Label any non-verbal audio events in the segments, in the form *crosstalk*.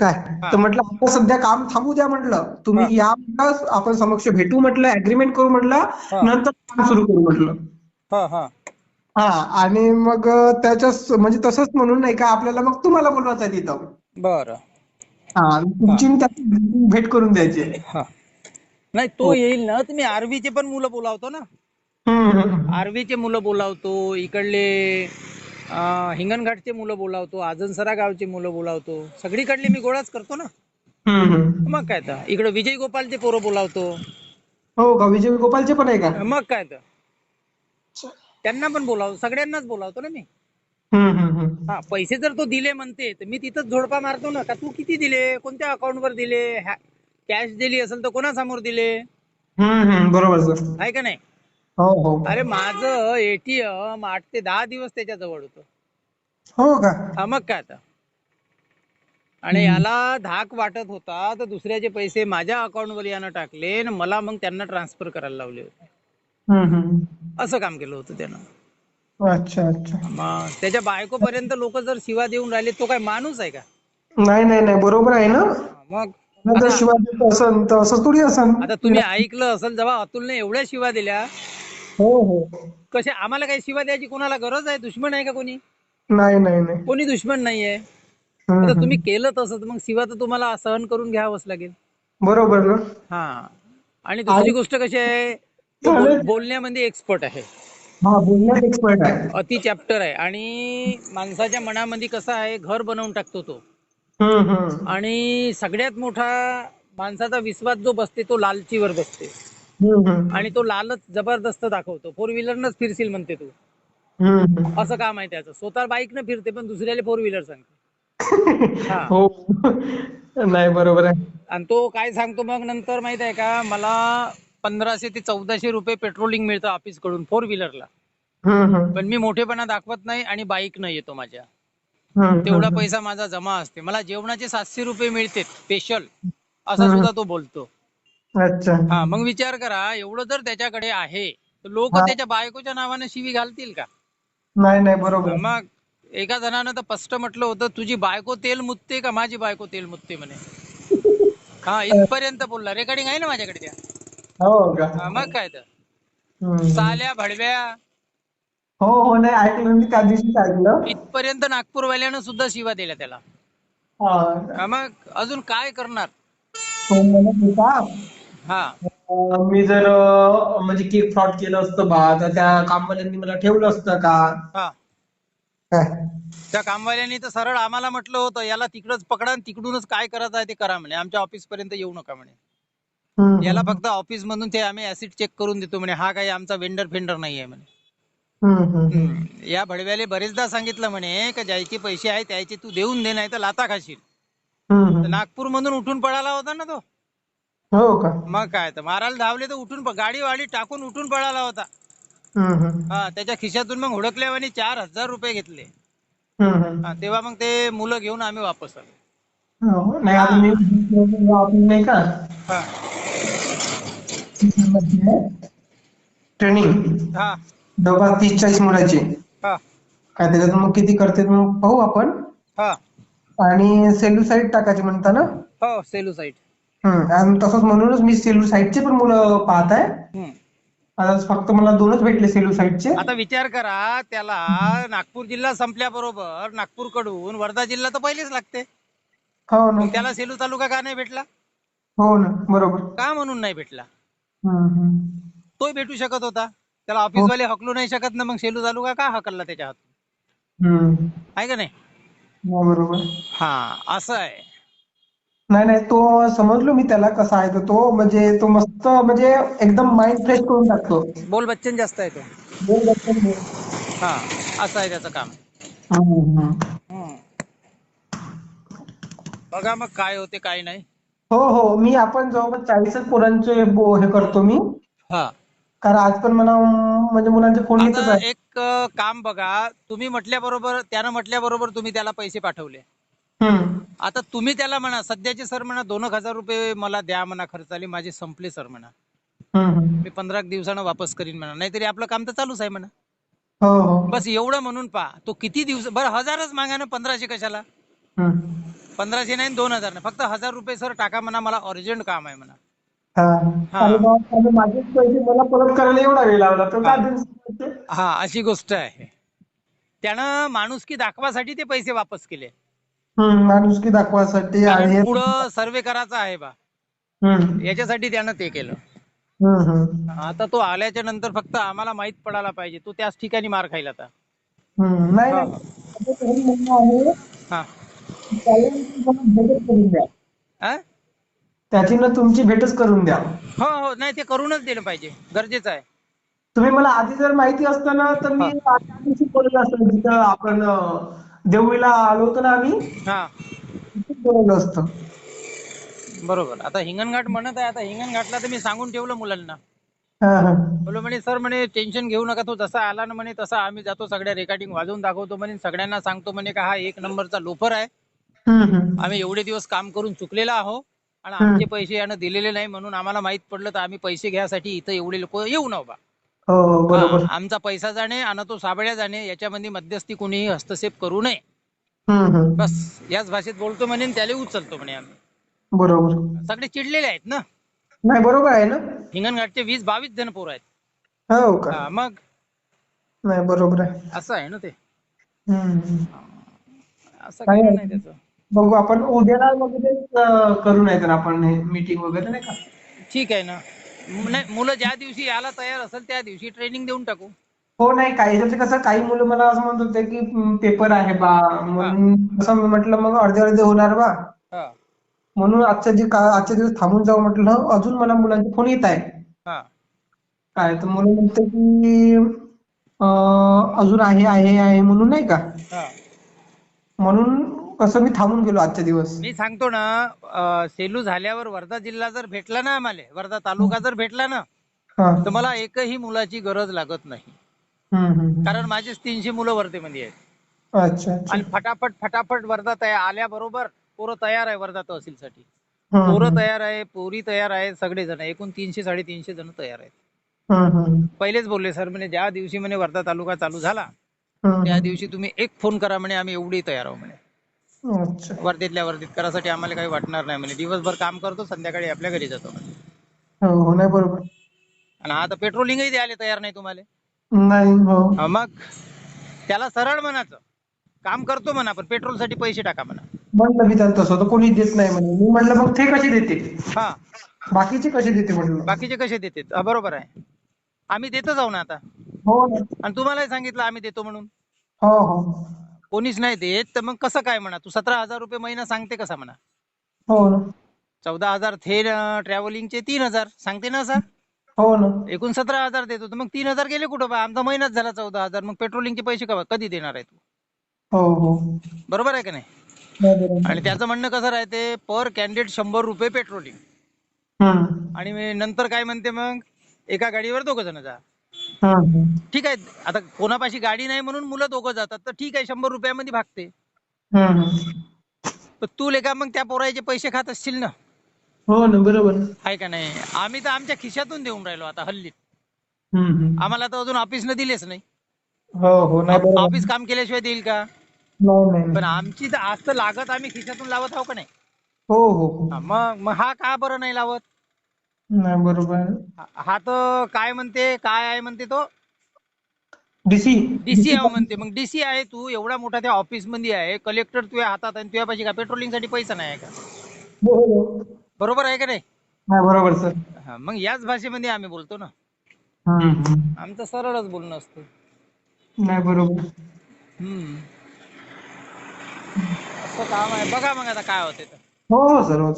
काय? तर म्हटलं आता सध्या काम थांबू द्या म्हटलं. तुम्ही या म्हटलं आपण समक्ष भेटू म्हटलं अग्रीमेंट करू म्हटलं नंतर काम सुरू करू म्हटलं. हा हा. हा आणि मग त्याच्या म्हणजे तसंच म्हणून नाही का आपल्याला मग तुम्हाला बोलवायचं आहे तिथं. बर. हा तुमची भेट करून द्यायची. हा. नाही तो येईल ना तुम्ही आरवीचे पण मुलं बोलावतो ना. आरवीचे मुलं बोलावतो इकडले अं, हिंगणघाटचे मुलं बोलावतो आजनसरा गावचे मुलं बोलावतो. सगळीकडले मी गोळाच करतो ना. हम्म, हम्म. मग काय तर. इकडे विजय गोपालचे पोरं बोलावतो. हो का? विजय गोपालचे पण आहे का? मग काय तर. त्यांना पण बोलावतो सगळ्यांनाच बोलावतो ना मी. हम्म, हम्म, हम्म. हा पैसे जर तो दिले म्हणते तर मी तिथंच झोडपा मारतो ना. का तू किती दिले? कोणत्या अकाउंटवर दिले? कॅश दिली असेल तर कोणासमोर दिले? हम्म, हम्म. बरोबर सर. आहे का नाही? हो हो. अरे माझं एटीएम आठ ते दहा दिवस त्याच्याजवळ होतं. हो का? हा मग काय आता? आणि याला धाक वाटत होता तर दुसऱ्याचे पैसे माझ्या अकाउंटवर यानं टाकले आणि मला मग त्यांना ट्रान्सफर करायला लावले होते. हम्म, हम्म. असं काम केलं होतं त्यानं. अच्छा अच्छा. मग त्याच्या बायकोपर्यंत लोक जर शिवा देऊन राहिले तो काय माणूस आहे का? नाही नाही नाही बरोबर आहे ना. मग? शिवाय देत असन तर असं थोडी असन. आता तुम्ही ऐकलं असेल जेव्हा अतुलने एवढ्या शिवा दिल्या हो हो. कशा आम्हाला काही शिवा द्यायची कोणाला गरज आहे? दुश्मन आहे का कोणी? नाही नाही नाही. कोणी दुश्मन नाहीये. आता हम्म. तुम्ही केलं तसं तर मग शिवा तर तुम्हाला सहन करून घ्यावंच लागेल. बरोबर ना? हा. आणि दुसरी गोष्ट कशी आहे? तो बोल- बोलण्यामध्ये एक्सपर्ट आहे. हा बोलण्यात एक्सपर्ट आहे. अति चॅप्टर आहे. आणि माणसाच्या मनामध्ये कसं आहे? घर बनवून टाकतो तो. हम्म, हम्म. आणि सगळ्यात मोठा माणसाचा विश्वास जो बसते तो लालचीवर बसते. आणि तो लालच जबरदस्त दाखवतो. फोर व्हीलरनच फिरशील म्हणते तू. असं काम आहे त्याचं स्वतः बाईकनं फिरते पण दुसऱ्याला फोर व्हीलर सांगते हा. नाही बरोबर आहे. आणि तो काय सांगतो मग नंतर माहीत आहे का? मला पंधराशे ते चौदाशे रुपये पेट्रोलिंग मिळतं ऑफिसकडून फोर व्हीलरला. पण मी मोठेपणा दाखवत नाही आणि बाईक न येतो माझ्या. तेवढा. पैसा माझा जमा असते. मला जेवणाचे सातशे रुपये मिळते स्पेशल असा सुद्धा तो बोलतो. अच्छा. हा मग विचार करा एवढं जर त्याच्याकडे आहे तर लोक हा. त्याच्या बायकोच्या नावाने शिवी घालतील का? नाही नाही बरोबर. मग एका जणानं तर स्पष्ट म्हटलं होतं तुझी बायको तेल मुतते का माझी बायको तेल मुतते? म्हणे. हा इथपर्यंत बोलला. रेकॉर्डिंग आहे ना माझ्याकडे त्या? हो का? हा, मग काय तर. हम्म. साल्या भडव्या. हो हो नाही ऐकलं मी त्या दिवशीच ऐकलं. इथपर्यंत नागपूरवाल्यानं सुद्धा शिवा दिल्या त्याला. हा. हा, मग अजून काय करणार? तो म्हणत होता? अं, मी जर म्हणजे केक फ्रॉड केलं असतं बा तर त्या कामवाल्यांनी मला ठेवलं असतं का? हा. त्या कामवाल्यांनी तर सरळ आम्हाला म्हटलं होतं याला तिकडच पकडा आणि तिकडूनच काय करायचं आहे ते करा म्हणे. आमच्या ऑफिस पर्यंत येऊ नका म्हणे. हम्म, याला फक्त ऑफिस मधून ते आम्ही ऍसिड चेक करून देतो म्हणे. हा काही आमचा वेंडर फेंडर नाहीये म्हणे. हम्म, हम्म, हम्म. हम्म. या भडव्याले बरेचदा सांगितलं म्हणे का ज्याचे पैसे आहे त्याचे तू देऊन दे नाही तर लाता खाशील. हम्म, तर हम्म. नागपूर मधून उठून पळाला होता ना तो. हो का? मग काय तर मारायला धावले तर उठून प- गाडी वाडी टाकून उठून पळाला होता. हम्म, हम्म. हा त्याच्या खिशातून मग हुडकल्यावानी चार हजार रुपये घेतले. हम्म, हम्म. हा, तेव्हा मग ते मुलं घेऊन आम्ही वापस आलो. हो, नाही आता मी आपण नाही का? हा. ट्रेनिंग. हा. जवळपास तीस चाळीस मुलाची. हा. काय त्याच्यातून मग किती करते मग पाहू आपण. हा. आणि सेल्यू साईड टाकायची म्हणता ना? हो सेलू हम्म आणि तसंच म्हणूनच मी सेल्यू साईडचे पण मुलं पाहत आहे आता फक्त मला दोनच भेटले सेल्यू साईडचे. आता विचार करा त्याला नागपूर जिल्हा संपल्याबरोबर नागपूरकडून वर्धा जिल्हा तर पहिलेच लागते. हो ना. मग त्याला सेलू तालुका का नाही भेटला? हो ना बरोबर. का म्हणून नाही भेटला? हम्म. तोही भेटू शकत होता. त्याला ऑफिस वाले हकलू नाही शकत ना मग सेलू तालुका का हकलला त्याच्या हातून? हम्म. आहे का नाही? हो, बरोबर. हा असं आहे. नाही नाही तो समजलो मी त्याला कसा आहे तर तो म्हणजे तो मस्त म्हणजे एकदम माइंड फ्रेश करून टाकतो बोल बच्चन जास्त आहे तो बोल बच्चन बोल. हा असं आहे त्याचं काम हम्म, हम्म. हम्म. बघा मग काय होते काय नाही हो हो मी आपण जवळपास चाळीसच पोरांचे बो- हे करतो मी हा कारण आज पण मला अं, म्हणजे मुलांचे फोन येतच आता आहे एक अं, काम बघा तुम्ही म्हटल्याबरोबर त्यानं म्हटल्याबरोबर तुम्ही त्याला पैसे पाठवले. आता तुम्ही त्याला म्हणा सध्याचे सर म्हणा दोन हजार रुपये मला द्या म्हणा खर्च आले माझे संपले सर म्हणा. मी पंधरा दिवसानं वापस करीन म्हणा. नाहीतरी आपलं काम तर चालूच आहे म्हणा. हो हो. बस एवढं म्हणून पहा तो किती दिवस बरं हजारच मागा ना पंधराशे कशाला. पंधराशे नाही दोन हजार नाही फक्त हजार रुपये सर टाका म्हणा मला अर्जंट काम आहे म्हणा? हा अशी गोष्ट आहे. त्यानं माणुसकी दाखवासाठी ते पैसे वापस केले. माणुसकी दाखवासाठी आणि कारण पुढं सर्वे करायचा आहे बा. हम्म, याच्यासाठी त्यानं ते केलं. हम्म, हम्म, आता तो आल्याच्यानंतर फक्त आम्हाला माहीत पडायला पाहिजे. तो त्याच ठिकाणी मार खाईल आता. हम्म. नाही हा, नाही. माझं खरं म्हणणं आहे हा. की त्याला तुम्हाला भेटच करून द्या हा? त्याची ना तुमची भेटच करून द्या. हो हो. नाही ते करूनच दिलं पाहिजे. गरजेचं आहे. तुम्ही मला आधी जर माहिती असतं ना तर मी दिवशी बोललो असतं जिथं आपण अं, देवळीला आलो होतो ना आम्ही हा. तिथेच बोललो असतं. बरोबर. आता हिंगणघाट म्हणत आहे आता हिंगणघाटला तर मी सांगून ठेवलं मुलांना. हा हा. बोलो म्हणे सर म्हणे टेन्शन घेऊ नका तो जसा आला ना म्हणे तसा आम्ही जातो सगळ्या रेकॉर्डिंग वाजवून दाखवतो म्हणे सगळ्यांना सांगतो म्हणे का हा एक नंबरचा लोफर आहे. हम्म, हम्म. आम्ही एवढे दिवस काम करून चुकलेला आहो आणि. आमचे पैसे यानं दिलेले नाही म्हणून आम्हाला माहीत पडलं तर आम्ही पैसे घ्यासाठी इथं एवढे लोक येऊ बा हो हो, बरोबर. आमचा पैसा जाणे आणि तो साबळ्या जाणे याच्यामध्ये मध्यस्थी कोणीही हस्तक्षेप करू नये. बस याच भाषेत बोलतो म्हणे त्याला उचलतो म्हणे आम्ही. बरोबर. सगळे चिडलेले आहेत ना? नाही बरोबर आहे ना? हिंगणघाटचे वीस बावीस जण पोरं आहेत. हो का? मग? नाही बरोबर आहे. असं आहे ना ते. असं काही? नाही त्याचं. बघू आपण उद्याला वगैरे करू नाही तर आपण मीटिंग वगैरे नाही का? ठीक आहे ना. नाही मुलं ज्या दिवशी यायला तयार असेल त्या दिवशी ट्रेनिंग देऊन टाकू. हो नाही काही ह्याच्यात कसं काही मुलं मला असं म्हणत होते की पेपर आहे बा. म्हणून असं मी म्हटलं मग अर्धे अर्धे होणार बा. हा. म्हणून आजच्या जे का आजच्या दिवस थांबून जाऊ म्हटलं अजून मला मुलांचे फोन येत आहे हा. काय तर मुलं म्हणते की अं, अजून आहे आहे आहे म्हणून नाही का? हा. म्हणून कसं मी थांबून गेलो आजच्या दिवस. मी सांगतो ना सेलू झाल्यावर वर्धा जिल्हा जर भेटला ना आम्हाला वर्धा तालुका जर भेटला ना तर मला एकही मुलाची गरज लागत नाही. कारण माझेच तीनशे मुलं वर्धेमध्ये आहेत. अच्छा आणि फटाफट फटाफट वर्धा तयार आल्याबरोबर पोरं तयार आहे वर्धा तहसीलसाठी. हम्म, पोरं तयार आहे पोरी तयार आहे सगळे जण एकूण तीनशे साडेतीनशे जण तयार आहेत. पहिलेच बोलले सर म्हणे ज्या दिवशी म्हणे वर्धा तालुका चालू झाला. त्या दिवशी तुम्ही एक फोन करा म्हणे आम्ही एवढी तयार आहो म्हणे. अच्छा. वर्धेतल्या वर्धेत करासाठी आम्हाला काही वाटणार नाही. म्हणे दिवसभर काम करतो संध्याकाळी आपल्या घरी जातो. म्हणे हो हो नाही बरोबर. आणि आता पेट्रोलिंगही द्यायला तयार नाही तुम्हाला? नाही हो. हा, मग? त्याला सरळ म्हणायचं. काम करतो म्हणा पण पेट्रोलसाठी पैसे टाका म्हणा. म्हणलं मी त्यांचं तसं तर कोणी देत नाही म्हणे. मी म्हटलं मग ते कसे देते? हा. बाकीचे कसे देते म्हटलं बाकीचे कसे देते? हा, बरोबर आहे. आम्ही देतो जाऊ ना आता. हो ना. आणि तुम्हालाही सांगितलं आम्ही देतो म्हणून. हो हो. कोणीच नाही देत तर मग कसं काय म्हणा? तू सतरा हजार रुपये महिना सांगते कसा म्हणा? हो ना. चौदा हजार थे ट्रॅव्हलिंगचे तीन हजार. सांगते ना सर? हो ना. एकूण सतरा हजार देतो तर मग तीन हजार गेले कुठं बा? आमचा महिनाच झाला चौदा हजार. मग पेट्रोलिंगचे पैसे कवा कधी देणार आहे तू? हो हो. बरोबर आहे का नाही. आणि त्याचं म्हणणं कसं राहते? पर कॅन्डिडेट शंभर रुपये पेट्रोलिंग हम्म. आणि मी नंतर काय म्हणते मग? एका गाडीवर दोघं जण जा. ठीक आहे. आता कोणापाशी गाडी नाही म्हणून मुलं दोघं जातात तर ठीक आहे शंभर रुपयामध्ये भागते. तर तू लेका मग त्या पोराचे पैसे खात असशील ना? हो ना बरोबर. आहे का नाही? आम्ही तर आमच्या खिशातून देऊन राहिलो आता हल्ली हम्म, हम्म. आम्हाला तर अजून ऑफिसनं दिलेच नाही. हो हो नाही बरोबर. ऑफिस काम केल्याशिवाय देईल का? नाही नाही पण नाही. आमची तर आज तर लागत आम्ही खिशातून लावत आहो का नाही? हो हो हो. हा, मग मग हा का बरं नाही लावत? नाही बरोबर. हा- हा तर काय म्हणते काय आहे म्हणते तो? डीसी डीसी आहे म्हणते. मग डीसी आहे तू एवढा मोठा त्या ऑफिसमध्ये आहे. कलेक्टर तुझ्या हातात आहे तुझ्या पाशी का? पेट्रोलिंगसाठी पैसा नाही आहे का? हो हो. बरोबर आहे का नाही? नाही बरोबर सर. हा, मग याच भाषेमध्ये आम्ही बोलतो ना. हम्म, हम्म. आमचं सरळच बोलणं असतं. नाही बरोबर. हम्म. असं काम आहे. बघा मग आता काय होते तर. हो हो सर हो.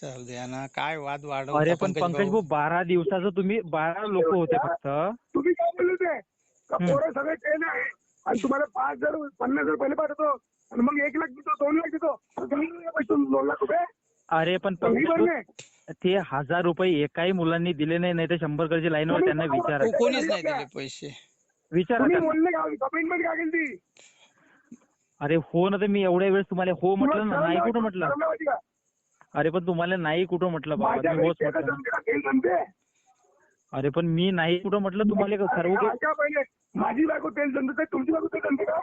चल द्या ना काय वाद वाढव अरे पण पंकज भाऊ? बारा दिवसाचं तुम्ही बारा लोक होते फक्त. तुम्ही काय बोलले होते? का हम्म. पोरं सगळे ट्रेन आहे. आणि तुम्हाला पाच हजार पन्नास हजार पहिले पाठवतो. आणि मग एक लाख देतो दोन लाख देतो. आणि तुम्ही नाही पैसे दोन लाख रुपये. अरे पण तुम्ही पंकज भरले भाऊ, ते हजार रुपये एकाही मुलांनी दिले नाही नाही तर शंभर कडची लाईनवर त्यांना विचारा कोणीच नाही दिले पैसे. विचारा तुम्ही त्यांना. बोलले का काय केली ती. अरे हो ना तर मी एवढ्या वेळेस तुम्हाला हो म्हटलं ना नाही कुठं म्हटलं? अरे पण तुम्हाला नाही कुठं म्हटलं बाबा मी होच म्हटलं. अरे पण मी नाही कुठं म्हटलं तुम्हाला सर्व माझी बायको तेल जनते तुमची बायको तेल का?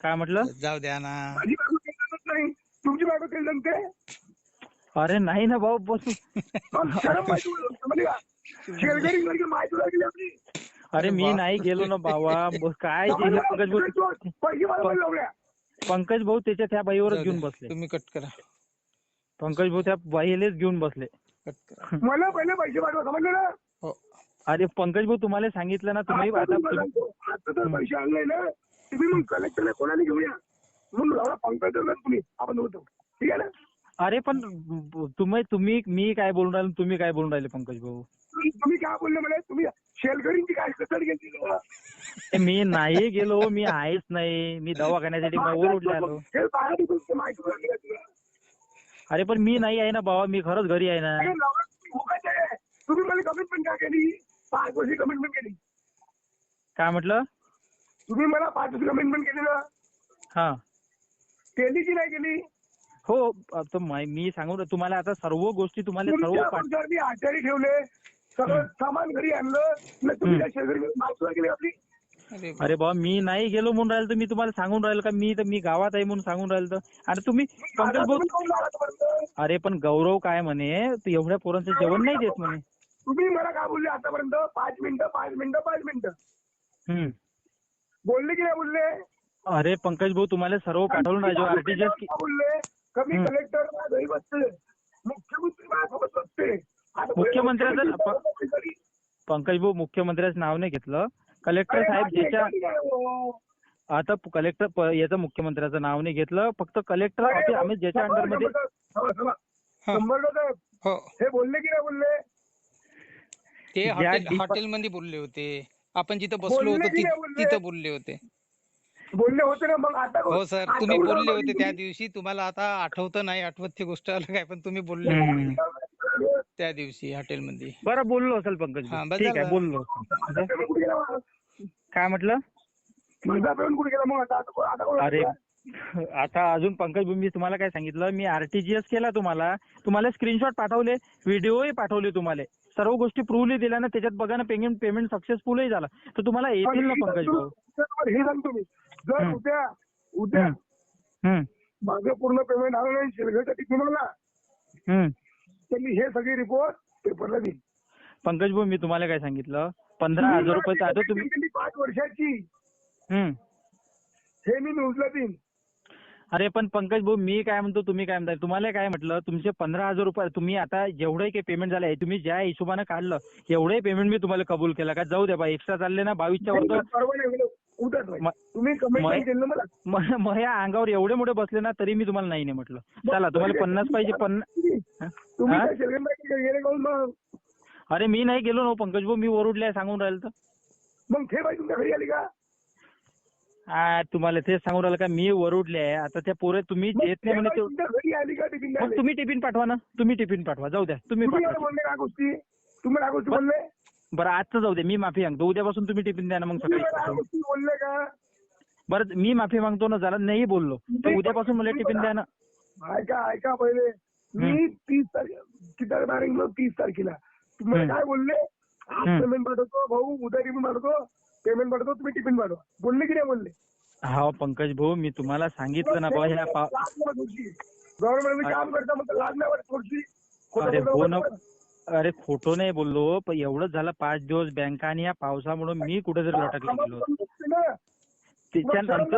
काय म्हटलं? जाऊ द्या ना. माझी बायको तेल जनत नाही. तुमची बायको तेल जनते अरे नाही ना भाऊ बस *laughs* सारखी *laughs* माहिती लागली आपली. अरे मी नाही गेलो ना बाबा ब- काय ते हे पंकज भाऊ पैसे मला पण लावल्या पंकज भाऊ त्याच्या त्या बाईवरच घेऊन. बसले. तुम्ही कट करा. पंकज भाऊ त्या बाईलेच घेऊन बसले. कट करा. मला पहिले पैसे पाठवा समजलं ना? हो. अरे पंकज भाऊ तुम्हाला सांगितलं ना तुम्ही आता आता तुम्हाला तुम्ही- सांगतो, आता तर पैसे आणले ना तुम्ही मग कलेक्टरला कोणाला लावला पंकज देवला तुम्ही. आपण होतो ठीक आहे ना? अरे पण तुम्ही तुम्ही मी काय बोलून राहिलो तुम्ही काय बोलून राहिले पंकज भाऊ? तुम्ही तुम्ही काय बोलले मला? तुम्ही शेलकरींची काय तुम्हाला? ए, मी नाही गेलो मी आहेच नाही. मी दवाखान्यासाठी आलो हे बाहेर माहिती का तुला? अरे पण मी नाही आहे ना बाबा मी खरंच घरी आहे ना. अरे नवरा तुम्ही भोकाचे आहे. तुम्ही मला कमिटमेंट का केली? पाच वर्षी कमिटमेंट केली. काय म्हटलं? तुम्ही मला पाच वर्षी कमिटमेंट केली ना? हा. केली की नाही केली? हो आता मा- मी सांगू ना तुम्हाला आता सर्व गोष्टी तुम्हाला सर्व तुमच्या पाठ- अगोदर मी आचारी ठेवले. सगळं सामान घरी आणलं तुम्ही. त्या शेजारी आपली अरे अरे बाबा मी नाही गेलो म्हणून राहिलो तर मी तुम्हाला सांगून राहिलो का? मी तर मी गावात आहे म्हणून सांगून राहिलो तर. आणि तुम्ही पंकज भाऊ तुम्ही कोण लावला आतापर्यंत? अरे पण गौरव काय म्हणे? तू एवढ्या पोरांचं जेवण नाही देत म्हणे. तुम्ही मला काय बोलले आतापर्यंत? पाच मिनिटं पाच मिनिटं पाच मिनिटं. हम्म. बोलले की नाही बोलले? अरे पंकज भाऊ तुम्हाला सर्व पाठवलं ना जो आरटीजीएस बोलले? कमी हम्म. कलेक्टर घरी बसते. मुख्यमंत्री माझ्यासोबत बसते. मुख्यमंत्र्याचं- मुख्यमंत्री पंकज भाऊ मुख्यमंत्र्याचं नाव नाही घेतलं. कलेक्टर साहेब ज्याच्या हो. आता कलेक्टर याचं मुख्यमंत्र्याचं नाव नाही घेतलं. फक्त कलेक्टर आम्ही ज्याच्या अंडरमध्ये हा. हो. बोलले की नाही बोलले? ते हॉटेल हॉटेलमध्ये बोलले होते. आपण जिथं बसलो होतो? तिथं बोलले? होते. बोलले होते ना मग आता हो सर. तुम्ही बोला बोलले होते त्या दिवशी. तुम्हाला आता आठवतं नाही आठवत ती गोष्ट अलग आहे पण तुम्ही बोलले. त्या दिवशी हॉटेलमध्ये. बरं बोललो असेल पंकज हा, ठीक आहे. बोललो? काय म्हटलं? माझा पेमेंट कुठे गेला मग? आता आता आता कोण- अरे आता अजून पंकज भाऊ मी तुम्हाला काय सांगितलं? मी आरटीजीएस केला तुम्हाला. तुम्हाला स्क्रीनशॉट पाठवले व्हिडिओही पाठवले तुम्हाला. सर्व गोष्टी प्रूव्हली दिल्या ना त्याच्यात बघा ना पेमेंट पेमेंट सक्सेसफुलही झालं. तर तुम्हाला येतील ना पंकज भाऊ? हे सांगतो मी. जर हम्म. उद्या उद्या हम्म. हम्म. माझं पूर्ण पेमेंट आलं नाही तुम्हाला हम्म. तर मी हे सगळे रिपोर्ट पेपरला देईन. पंकज भाऊ मी तुम्हाला काय सांगितलं? पंधरा हजार रुपये आता तुम्ही पाच वर्षाची. हम्म. हे मी न्यूजला देईन. अरे पण पंकज भाऊ मी काय म्हणतो तुम्ही काय म्हणताय तुम्हाला काय म्हटलं? तुमचे पंधरा हजार रुपये तुम्ही आता जेवढे काही पेमेंट झालंय तुम्ही ज्या हिशोबाने काढलं एवढे पेमेंट मी तुम्हाला कबूल केला का? जाऊ द्या बा एक्स्ट्रा चालले ना बावीसच्या वर तर परवा नाही उद्याच नाही. तुम्ही केलं ना मला. म- मग या अंगावर एवढे मोठे बसले ना तरी मी तुम्हाला नाही नाही म्हटलं. चला तुम्हाला पन्नास पाहिजे पन्नास तुम्ही? अरे मी नाही गेलो ना हो, पंकज भाऊ मी वरुडले सांगून राहिलं तर. मग ते बाई तुमच्या घरी आली का? आ, तुम्हाला तेच सांगून राहिलं का मी वरुडले आहे. आता त्या पोरे तुम्ही येत नाही म्हणे? तुम्ही टिफिन पाठवा ना. तुम्ही टिफिन पाठवा. जाऊ द्या तुम्ही गोष्टी? तुम्ही बरं आजचं जाऊ दे मी माफी मागतो. उद्यापासून तुम्ही टिफिन द्या ना मग तुम्ही सकाळी बोलले का? बरं मी माफी मागतो ना झालं नाही बोललो. तर उद्यापासून मला टिफिन द्या ना. ऐका ऐका पहिले. मी तीस तारीख किती तारीख निघलो तीस तारखेला. तुम्ही हम्म. काय बोलले? आज हम्म. पेमेंट पाठवतो भाऊ उद्या टिफिन पाठवतो. पेमेंट पाठवतो तुम्ही टिफिन पाठवा. बोलले की नाही बोलले? हा पंकज भाऊ मी तुम्हाला सांगितलं ना बा ह्या पा- गव्हर्नमेंट काम करता थोडीशी. अरे हो ना. म्हणतो. अरे खोटं नाही बोललो पण एवढंच झालं पाच दिवस बँका आणि या पावसामुळे मी कुठेतरी लटकला गेलो त्याच्यानंतर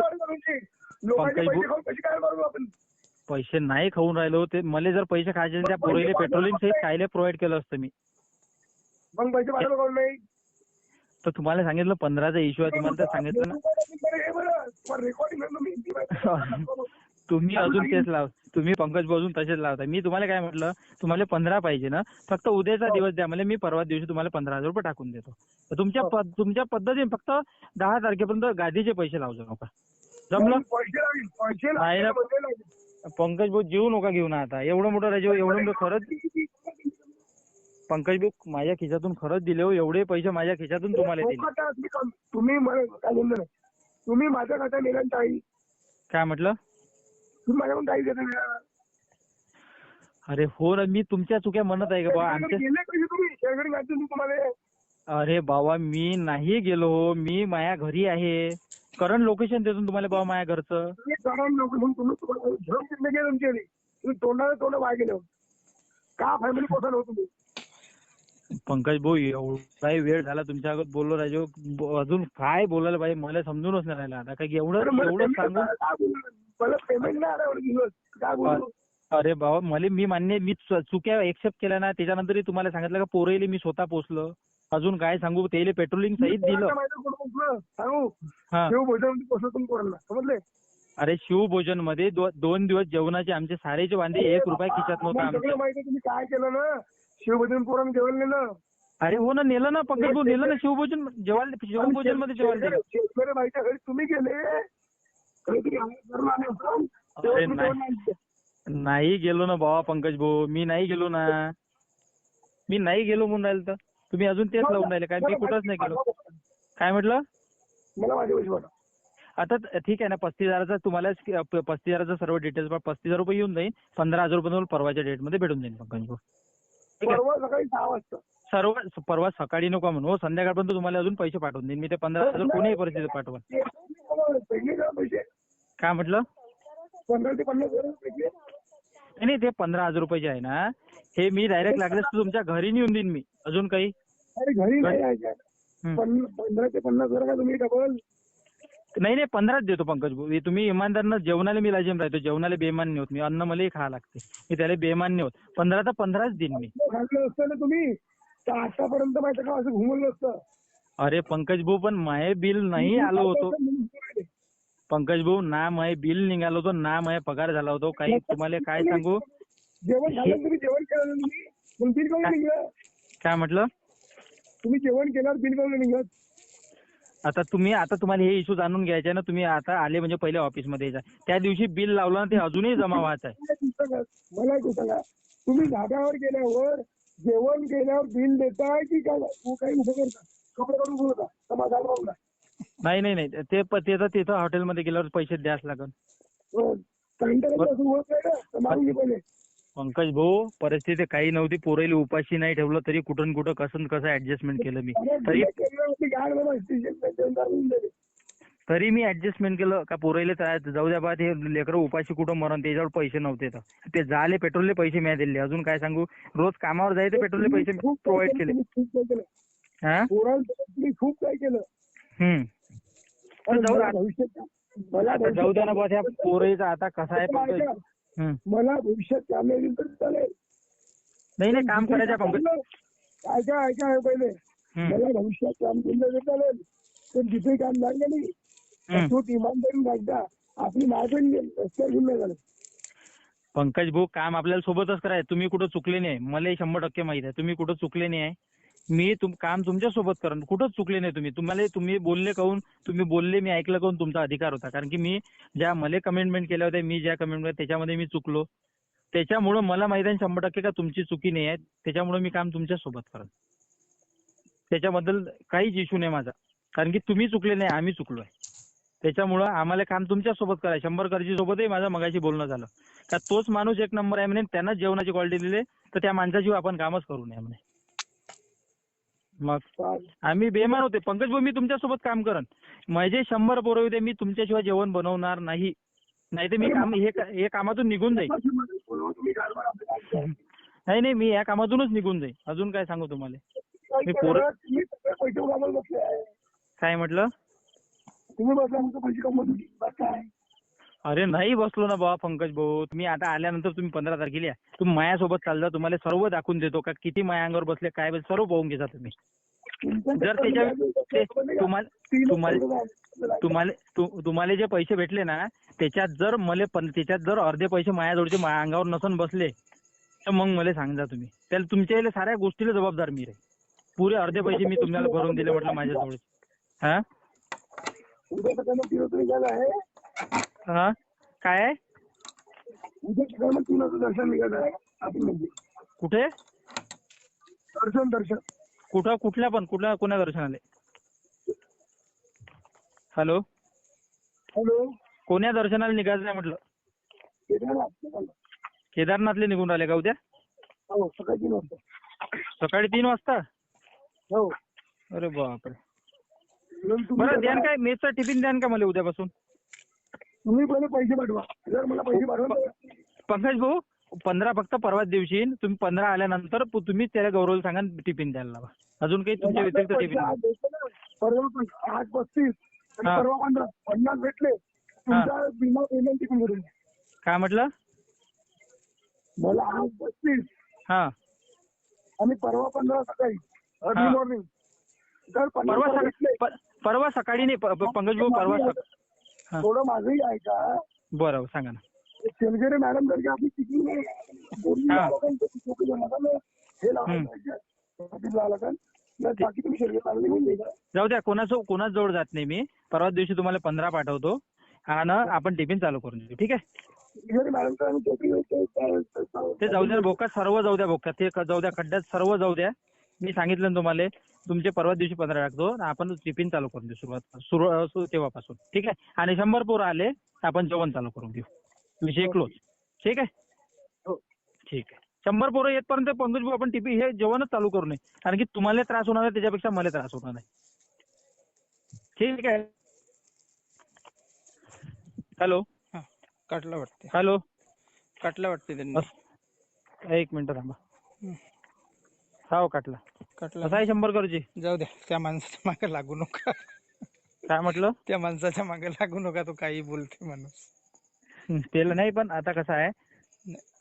पंकज पैसे भाऊ- नाही खाऊन राहिलो ते मला जर पैसे खायचे त्या पोरीले पेट्रोलिंग सहित खायला प्रोव्हाइड केलं असतं मी. मग पैसे पाठवलं काऊन नाही तर तुम्हाला सांगितलं पंधराचा इश्यू आहे तुम्हाला तर सांगितलं ना. *laughs* हे तुम्ही अजून तेच लाव तुम्ही पंकज भाऊ अजून तसेच लावता मी तुम्हाला काय म्हटलं तुम्हाला पंधरा पाहिजे ना फक्त उद्याचा हो. दिवस द्या मला मी परवा दिवशी तुम्हाला पंधरा हजार रुपये टाकून देतो. तुमच्या पद- तुमच्या पद्धतीने फक्त दहा तारखेपर्यंत गादीचे पैसे लावજો नका. जमलं. पंकज भाऊ जीव नका घेऊ ना आता. एवढं मोठं राजू एवढं मोठं खरंच पंकज भाऊ माझ्या खिशातून खरंच दिले हो एवढे पैसे माझ्या खिशातून तुम्हाला दिले. तुम्ही तुम्ही माझ्या खाता नेला काही काय म्हटलं? तुम्ही माझ्याकडून काही घेता. अरे हो ना मी तुमच्या चुक्या म्हणत आहे का बा? आमच्या गेले कसे तुम्ही? शेअरकडे घातले तुम्हाला. अरे बाबा मी नाही गेलो मी माया घरी आहे. करंट लोकेशन देतो ना तुम्हाला बाबा माया घरचं. तुम्ही कारण लोक म्हणून तुम्ही तुम्हाला घेऊन तिकडे गेले तुमची आली तुम्ही तोंडाला तोंड वाय गेले होते. का फॅमिली होत तुम्ही? पंकज भाऊ एवढाही वेळ झाला तुमच्या अगोदर बोललो राजू ब- अजून काय बोलायला पाहिजे? मला समजूनच नाही राहिलं. आता काय एवढं एवढं सांगून काय बोलणार? मला पेमेंट नाही आला एवढे दिवस. काय बोलू? अरे बाबा मला मी मान्य मी चुक्या एक्सेप्ट केल्या ना त्याच्यानंतरही तुम्हाला सांगितलं का पोरईले मी स्वतः पोचलो अजून काय सांगू त्याला पेट्रोलिंग सहित दिलं. माहिती? सांगू? हा. पोरांना समजले? अरे शिवभोजनमध्ये दोन दिवस जेवणाचे आमचे सारेचे वांदे एक रुपया खिशात नव्हता माहिती तुम्ही काय केलं ना? शिवभोजन पोरांना जेवण नेलं. अरे हो ना नेलं ना भाऊ नेलं ना शिवभोजन जेवायला शिवभोजनमध्ये जेवायला बाईच्या घरी तुम्ही गेले काहीतरी करून आले असाल. अरे तेव्हा तुम्ही नाही. जेवण गेलो ना बाबा पंकज भाऊ मी नाही गेलो ना. मी नाही गेलो म्हणून राहिलं तर. तुम्ही अजून तेच लावून राहिले काय मी कुठंच नाही गेलो. काय म्हटलं? मला माझ्या पैसे पाठवा. आता त- ठीक आहे ना पस्तीस हजाराचा तुम्हाला स- प- पस्तीस हजाराचं सर्व डिटेल्स पस्तीस हजार रुपये येऊन जाईल. पंधरा हजार रुपये तुम्हाला परवाच्या डेटमध्ये भेटून जाईल पंकज भाऊ. ठीक आहे. परवा सकाळी सहा वाजता. सर्व परवा सकाळी नको म्हणू हो. संध्याकाळपर्यंत तुम्हाला अजून पैसे पाठवून देईन. मी ते पंधरा हजार कोणीही परिस्थितीत पाठवा ते पहिले का पैसे काय म्हटलं? पंधरा ते पन्नास हजार नाही, नाही ते पंधरा हजार रुपये जे आहे ना हे मी डायरेक्ट लागलेस तर तुमच्या घरी नेऊन देईन मी. अजून काही? अरे घरी नाही यायच्या हं. पंधरा ते पन्नास हजार का तुम्ही डबल नाही नाही पंधराच देतो पंकज भाऊ. हे तुम्ही इमानदारनं जेवणाला मी लाजीम राहतो. जेवणाला बेमान नाही होत मी. अन्न मलाही खावं लागते. मी त्याला बेमान नाही होत. पंधरा तर पंधराच देईन मी. खाल्लं असतं ना तुम्ही तर आतापर्यंत माहिती का असं घुमवलं असतं? अरे पंकज भाऊ पण माये बिल नाही आलो होतो. पंकज भाऊ ना माये बिल निघालो होतो ना माये पगार झाला होतो. काही तुम्हाला काय सांगू? जेवण झालं तुम्ही जेवण केलं ना तुम्ही मग बिल काऊन निघलं. काय म्हटलं? तुम्ही जेवण केल्यावर बिल काऊन निघत. आता तुम्ही आता तुम्हाला हे इश्यू जाणून घ्यायचे ना तुम्ही आता आले म्हणजे पहिले ऑफिसमध्ये यायचा त्या दिवशी बिल लावलं ना ते अजूनही जमा व्हायचं आहे. मला एक सांगा मला एक सांगा. तुम्ही धाब्यावर गेल्यावर जेवण केल्यावर बिल देताय की काय? तू काही उभं करता? कपडे काढून नाही नाही नाही. ते प- ते तर तिथं हॉटेलमध्ये गेल्यावर पैसे द्यास लागल पहिले. पंकज भाऊ परिस्थिती काही नव्हती. पोरेली उपाशी नाही ठेवलं तरी कुठून कुठं कसं कसं ऍडजस्टमेंट केलं मी. तरी तरी मी ऍडजस्टमेंट केलं. का त्रास- जाऊ द्या बा ते लेकरं उपाशी कुठं मरण त्याच्यावर पैसे नव्हते तर. ते झाले पेट्रोलले पैसे मी दिले. अजून काय सांगू? रोज कामावर जायचे पेट्रोलले पैसे प्रोव्हाइड केलं, केले तुम्ही खूप काय केलं हा खूप काय केलं. हम्म. जाऊ मला भविष्यात मला आता जाऊ द्या ना बा त्या भविष्यात- पोरईचा आता कसा आहे ऐका, पंकज हम्म. मला भविष्यात कामे येईल तर चालेल. नाही नाही काम करायचं आहे पंकज ऐका ऐका हे पहिले. हम्म. मला भविष्यात काम केलं तर चालेल. पण जिथे काम लागलं नाही हम्म. तो इमानदारी लागता आपली मायबीन रस्त्यावर घेऊन नाही झालं पंकज भाऊ काम आपल्याला सोबतच करायचं. तुम्ही कुठं चुकले नाही. मला शंभर टक्के माहीत आहे. तुम्ही कुठं चुकले नाही आहे. मी तुम काम तुमच्यासोबत करण कुठंच चुकले नाही तुम्ही. तुम्हाला तुम्ही बोलले कहून तुम्ही बोलले मी ऐकलं कहून तुमचा अधिकार होता. कारण की मी ज्या मला कमेंटमेंट केल्या होत्या मी ज्या कमेंटमेंट त्याच्यामध्ये मी चुकलो. त्याच्यामुळं मला माहीत आहे शंभर टक्के का तुमची चुकी नाही आहे. त्याच्यामुळे मी काम तुमच्यासोबत करण. त्याच्याबद्दल काहीच इश्यू नाही माझा. कारण की तुम्ही चुकले नाही आम्ही चुकलोय. त्याच्यामुळं आम्हाला काम तुमच्यासोबत करायचं. शंभर कर्जी सोबतही माझं मगाशी बोलणं झालं. का तोच माणूस एक नंबर आहे म्हणे त्यांनाच जेवणाची क्वालिटी दिली तर त्या माणसाची आपण कामच करू नये म्हणे. मग. आम्ही बेमान होते. पंकज भाऊ मी तुमच्यासोबत काम करन. माझे शंभर पोरं होते मी तुमच्याशिवाय जेवण बनवणार नाही. नाही तर मी काम हे हे कामातून निघून जाईल. नाही नाही मी या कामातूनच निघून जाईल अजून काय सांगू तुम्हाला? काय मी पोरं-. काय म्हटलं? तुम्ही बसला पैसे कमवत होती. बस काय? अरे नाही बसलो ना बाबा पंकज भाऊ. तुम्ही आता आल्यानंतर तुम्ही पंधरा तारखेला या. तुम्ही मायासोबत चालला तुम्हाला सर्व दाखवून देतो का किती माया अंगावर बसले काय बसले, सर्व पाहून घेता तुम्ही. जर त्याच्या ते तुम्हाला तुम्हाला तुम्हाला तु- तुम्हाला जे पैसे भेटले ना त्याच्यात जर मला पण त्याच्यात जर अर्धे पैसे माझ्याजवळचे माझ्या अंगावर नसून बसले तर मग मला सांगा तुम्ही. त्याला तुमच्या साऱ्या गोष्टीला जबाबदार मी रे. पुरे अर्धे पैसे मी तुम्हाला भरून दिले म्हटलं माझ्याजवळ हा? उद्या सकाळी आहे. हा? काय आहे? उद्या दर्शन निघालं. आहे आपण म्हणजे. कुठे? दर्शन दर्शन. कुठं? कुठल्या पण? कुठल्या कोण्या दर्शनाले? हॅलो? हॅलो? कोण्या दर्शनाला निघायचं आहे म्हटलं? केदारनाथ केदारनाथले निघून राहिले का उद्या? हो सकाळी तीन वाजता. सकाळी तीन वाजता? हो. अरे बापरे. म्हणून तुम्ही बरं द्यान काय? मेसचा टिफिन द्यान का मला उद्यापासून? तुम्ही पहिले पैसे पाठवा. जर मला पैसे पाठवा पंकज भाऊ पंधरा फक्त परवाच दिवशी तुम्ही पंधरा आल्यानंतर पु- तुम्ही त्याला गौरव सांगा टिफिन द्यायला लावा. अजून काही तुमच्या व्यतिरिक्त टिफिन आज देतो ना. परवा पै- आज पस्तीस आणि हा. परवा पंधरा. पन्नास भेटले. तुमचा विमा पेमेंट करून द्या. काय म्हटलं? मला आज पस्तीस. हा. आणि परवा पंधरा सकाळी. अर्ली हा. मॉर्निंग जर परवा पन्नास सकाळी प- परवा सकाळी नाही प- प- पंकज भाऊ परवा सक- हा. थोडं माझंही ऐका बरं सांगा ना. शेलगेरे मॅडम जर का आपली किती हा. जाऊ द्या कोणाचं कोणाच जवळ जात नाही मी. परवा दिवशी तुम्हाला पंधरा पाठवतो. आणि आपण टिफिन चालू करून देऊ ठीक आहे? ते- जाऊ द्या बोकात सर्व जाऊ द्या बोकात ते जाऊ द्या खड्ड्यात सर्व जाऊ द्या. मी सांगितलं ना तुम्हाला तुमचे परवा दिवशी पंधरा टाकतो आणि आपण टिफिन चालू करून देऊ सुरुवात सुरू अं, सु- तेव्हापासून. ठीक आहे? आणि शंभर पोरं आले आपण जेवण चालू करून देऊ. विषय क्लोज ठीक आहे? हो. ठीक आहे. शंभर पोरं येतपर्यंत पंकज भाऊ आपण टिफिन हे जेवणच चालू करू नये. कारण की तुम्हाला त्रास होणार आहे त्याच्यापेक्षा मला त्रास होणार नाही. ठीक आहे? हॅलो? काटला वाटते हॅलो? काटला वाटते त्यांनी. एक मिनिट थांबा. हं. हो काटला. काटला. कसा आहे शंभर करूची? जाऊ द्या त्या माणसाच्या मागे लागू नका. काय म्हटलं? त्या माणसाच्या मागे लागू नका तो काही बोलते माणूस. त्याला नाही पण आता कसं आहे?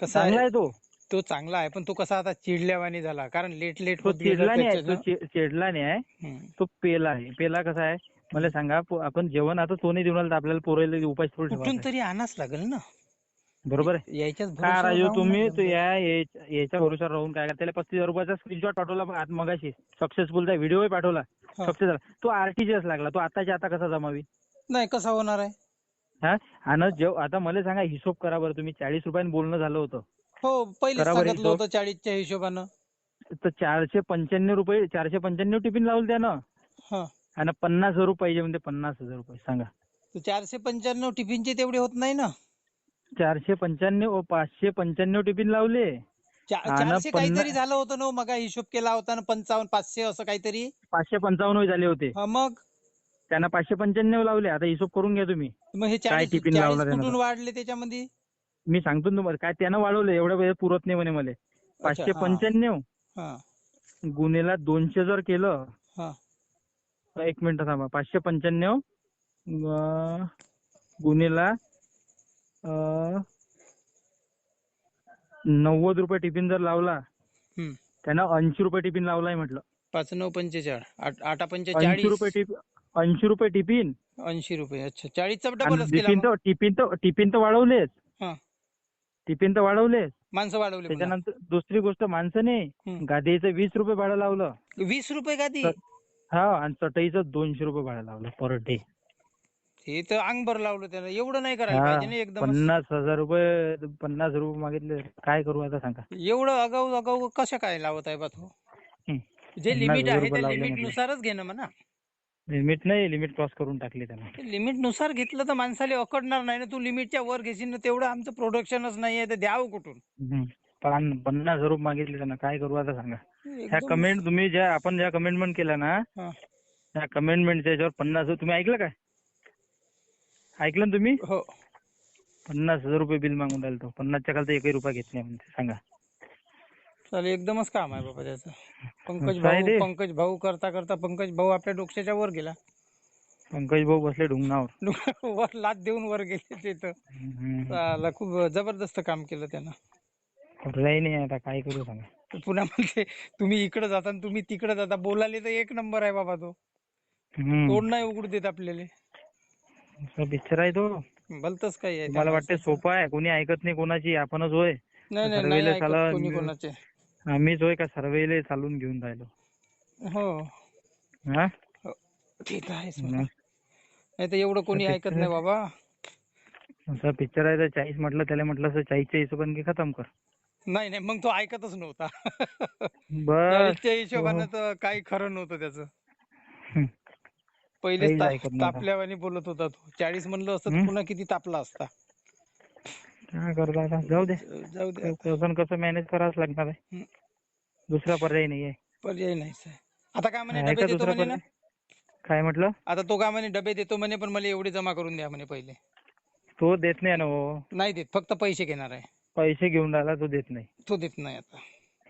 कसा चांगला आहे आहे तो. तो चांगला आहे पण तो कसा आता चिडल्यावानी झाला. कारण लेट लेट तो होत गेलं चिडला नाही आहे तो त्याच्यानं. चि- चिडला नाही आहे. तो पेला आहे. पेला कसा आहे? मला सांगा पो- आपण जेवण आता तो नाही देऊन आला तर आपल्याला पोरायला उपाय थोडी कुठून ठेवायचा आहे. तरी आणाच लागेल ना. बरोबर आहे. यायच्याच काय भरोश्यावर राजू राहून तुम्ही? नाही तो जमत. या याच्या याच्या भरोशावर राहून काय करा त्याला पस्तीस हजार रुपयाचा स्क्रीनशॉट पाठवला बघ आत मगाशी. सक्सेसफुलचा व्हिडिओ पाठवला. हा. सक्सेस झाला तो आरटीजीएस लागला. तो आताच्या आता कसा जमावी? नाही कसा होणार आहे? हा? आणि जेव आता मला सांगा हिशोब करा बरं तुम्ही. चाळीस रुपयाने बोलणं झालं होतं. हो पहिले सांगितलं हिशोब. होतं चाळीसच्या हिशोबानं. तर चारशे पंच्याण्णव रुपये चारशे पंच्याण्णव टिफिन लावलं त्यानं हा. आणि पन्नास हजार रुपये पाहिजे म्हणजे पन्नास हजार रुपये सांगा. तर चारशे पंच्याण्णव टिफिनचे तेवढे होत नाही ना? चारशे पंच्याण्णव पाचशे पंच्याण्णव टिफिन लावले. चा- हा ना, चारशे पन्ना- काहीतरी झालं होतं ना मग हिशोब केला होता ना पंचावन्न पाचशे असं काहीतरी? पाचशे पंचावन्न झाले होते. हा मग? त्यांना पाचशे पंच्याण्णव लावले आता हिशोब करून घ्या तुम्ही. मग हे चाळीस टिफिन चाळीस लावला त्यानं? कुठून तो? वाढले त्याच्यामध्ये? मी सांगतो ना तुम्हाला काय त्यानं वाढवलं एवढ्या वेळ पुरत नाही म्हणे मला. पाचशे हा. पंच्याण्णव. हा. गुन्हेला दोनशे जर केलं हा. एक मिनिट थांबा पाचशे पंच्याण्णव गुन्हेला नव्वद रुपये टिफिन जर लावला. त्यानं ऐंशी रुपये टिफिन लावलाय म्हटलं पाच नऊ पंचेचाळीस आठ आठ पंचे ऐंशी रुपये चाळीस टिफिन ऐंशी रुपये टिफिन ऐंशी रुपये अच्छा चाळीसचा डबलच टिफिन. तर टिफिन तर टिफिन तर वाढवलेच. टिफिन तर वाढवलेच माणसं वाढवली. त्याच्यानंतर दुसरी गोष्ट माणसं नाही हम्म. गादीचं वीस रुपये भाडं लावलं वीस रुपये तर- हा आणि चटईचं दोनशे रुपये भाडं लावलं पर डे हे तर अंगभर लावलं त्यानं एवढं नाही करायला पाहिजे ना एकदम पन्नास हजार रुपये पन्नास रुपये मागितले काय करू आता सांगा. एवढं अगाऊ अगाऊ कसं काय लावत आहे बा तो? हम्म. जे पन्नास लिमिट हजार आहे रुपये त्या लावले लिमिट म्हटलं. नुसारच घेणं म्हणा. लिमिट नाही लिमिट क्रॉस करून टाकले त्यानं लिमिटनुसार घेतलं तर माणसाला अकडणार नाही ना. तू लिमिटच्या वर घेशील ना तेवढं आमचं प्रोडक्शनच नाहीये तर द्यावं कुठून? हम्म. पान- पन्नास हजार रुपये मागितले त्यानं काय करू आता सांगा. ह्या एकदम- कमेंट तुम्ही ज्या आपण ज्या कमेंटमेंट केला ना हा. त्या कमेंटमेंटच्या याच्यावर पन्नास तुम्ही ऐकलं काय? ऐकलं ना तुम्ही? हो. पन्नास हजार रुपये बिल मागून राहिलं तो. पन्नासच्या खालचा एकही रुपया घेत नाही म्हणते. सांगा. चालेल एकदमच काम आहे बाबा त्याचं. पंकज काय भाऊ? पंकज भाऊ करता करता पंकज भाऊ आपल्या डोक्याच्या वर गेला. पंकज भाऊ बसले ढुंगणावर वर लात देऊन वर गेले हम्म. चालेल, खूप जबरदस्त काम केलं त्यानं. पर्याय नाही आता काय करू सांगा. पुन्हा म्हणते तुम्ही इकडे जाता आणि तुम्ही तिकडे जाता. बोलायला तर एक नंबर आहे बाबा तो. हम्म. तोंड नाही उघडू देत आपल्याला. बिचारा आहे तो. भलतच काही आहे मला त्या वाटते. सोपा आहे? कोणी ऐकत नाही कोणाची आपणच होय. नाही नाही सर्वेले नाही ऐकत साला- कोणी कोणाचे. आम्हीच होय का सर्वेले चालून घेऊन राहिलो? हो. हा? आहेच हम्म. म्हणा. नाही तर एवढं कोणी ऐकत नाही बाबा. असा पिक्चर आहे तर चाळीस म्हटलं त्याला म्हटलं असं चाळीसच्या हिशोबाने की खतम कर. नाही नाही मग तो ऐकतच नव्हता. बस चाळीसच्या हिशोबानं तर काही खरं नव्हतं त्याचं. हम्म. पहिलेच काहीच ता- ऐकत नव्हता. तापल्यावानी बोलत होता तो. चाळीस म्हणलं असतं हम्म. पुन्हा किती तापला असता? काय करता आता. जाऊ दे. जाऊ दे कसं कसं मॅनेज करावंच लागणार आहे. हम्म. दुसरा पर्याय नाही आहे. पर्याय आहे आता काय म्हणे आहे डबे का देतो दुसरा म्हणे ना? पर्याय काय म्हटलं? आता तो काय म्हणे डबे देतो म्हणे पण मला एवढे जमा करून द्या म्हणे पहिले. तो देत नाही ना हो. नाही देत फक्त पैसे घेणार आहे. पैसे घेऊन राहिला तो देत नाही. तो देत नाही आता.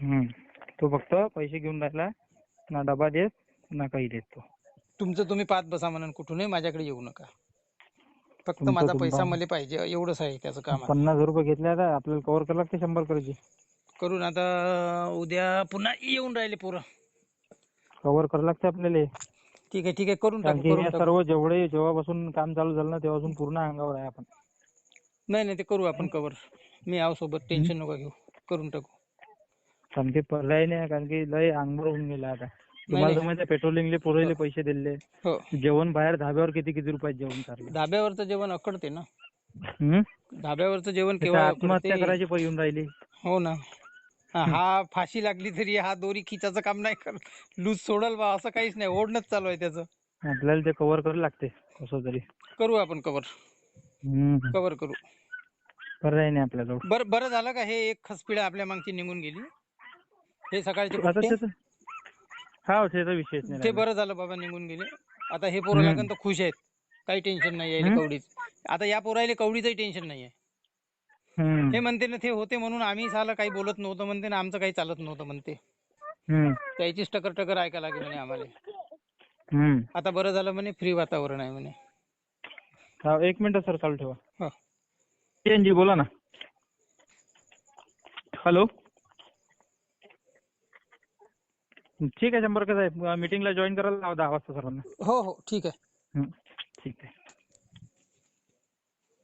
हम्म. तो फक्त पैसे घेऊन राहिला ना डबा देत ना काही देत तो. तुमचं तुम्ही पाच बसा म्हणून कुठूनही माझ्याकडे येऊ नका. फक्त तुमचं माझा तुमचं. पैसा मला पाहिजे एवढंच आहे त्याचं काम. आहे. पन्नास रुपये घेतले आता आपल्याला कव्हर करावं लागते शंभर करायचे करून आता उद्या पुन्हा येऊन राहिले पोरं. कव्हर करावं लागते आपल्याला. ठीक आहे ठीक आहे करून कारण टाकू की करून हे टाकू. सर्व जेवढे जेव्हापासून काम चालू झालं ना तेव्हापासून पूर्ण अंगावर आहे आपण. नाही नाही ते करू आपण कवर मी आहो सोबत टेन्शन नका घेऊ. करून टाकू. कारण की पर्याय नाही कारण की लय अंगभर होऊन गेला आता. तुम्हाला. तर माहिती पेट्रोलिंगले पुरेले पैसे दिले. हो. जेवण बाहेर धाब्यावर किती किती रुपयात जेवण चाललं? धाब्यावरचं जेवण अकडते ना. हम्म? धाब्यावरचं जेवण केव्हा आत्महत्या अकडते? करायची पै येऊन राहिली. हो ना. हा हा फाशी लागली तरी हा दोरी खिचाचं काम नाही कर लूज सोडल बा असं काहीच नाही. ओढणंच चालू आहे त्याचं. आपल्याला ते कव्हर करायला लागते कसं तरी. करू आपण कवर हम्म. कवर करू. पर्याय नाही आपल्याजवळ. बर बरं झालं का? हे एक खसपिढा आपल्या मागची निघून गेली. हे सकाळचे आता पट्टे, त्याचं हा त्याचा विषयच नाही ते राहिला. बरं झालं बाबा निघून गेले आता हे पोरं हम्म. लागन तर खुश आहेत काही टेन्शन नाही आहे हम्म. कवडीच आता या पोरायले कवडीचंही टेन्शन नाही आहे हम्म. हे म्हणते ना ते होते म्हणून आम्ही साला काही बोलत नव्हतं म्हणते ना आमचं काही चालत नव्हतं म्हणते हम्म. त्याचीच टकर टकर ऐकायला लागेल म्हणे आम्हाला हम्म. आता बरं झालं म्हणे फ्री वातावरण आहे म्हणे हा, एक मिनिट सर चालू ठेवा हो. जी बोला ना हॅलो ठीक आहे शंभर कसं आहे मीटिंगला जॉईन करायला लावा दहा वाजता सर्वांना. हो हो ठीक आहे. ठीक आहे.